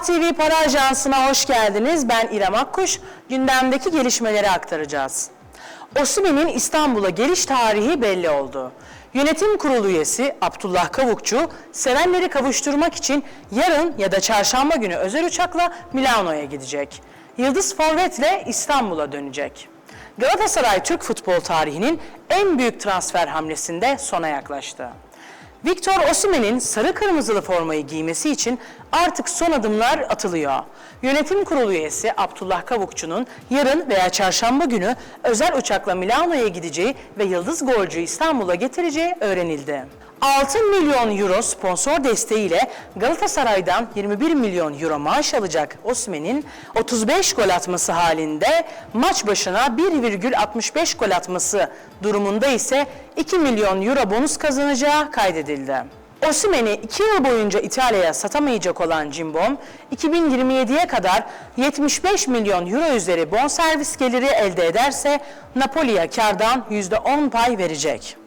TV Para Ajansı'na hoş geldiniz. Ben İrem Akkuş. Gündemdeki gelişmeleri aktaracağız. Osimhen'in İstanbul'a geliş tarihi belli oldu. Yönetim kurulu üyesi Abdullah Kavukçu, sevenleri kavuşturmak için yarın ya da çarşamba günü özel uçakla Milano'ya gidecek. Yıldız Forvet'le İstanbul'a dönecek. Galatasaray Türk futbol tarihinin en büyük transfer hamlesinde sona yaklaştı. Victor Osimhen'in sarı kırmızılı formayı giymesi için artık son adımlar atılıyor. Yönetim kurulu üyesi Abdullah Kavukçu'nun yarın veya çarşamba günü özel uçakla Milano'ya gideceği ve yıldız golcüyü İstanbul'a getireceği öğrenildi. 6 milyon euro sponsor desteğiyle Galatasaray'dan 21 milyon euro maaş alacak Osimhen'in 35 gol atması halinde maç başına 1,65 gol atması durumunda ise 2 milyon euro bonus kazanacağı kaydedildi. Osimhen'i 2 yıl boyunca İtalya'ya satamayacak olan Cimbom, 2027'ye kadar 75 milyon euro üzeri bonservis geliri elde ederse Napoli'ye kardan %10 pay verecek.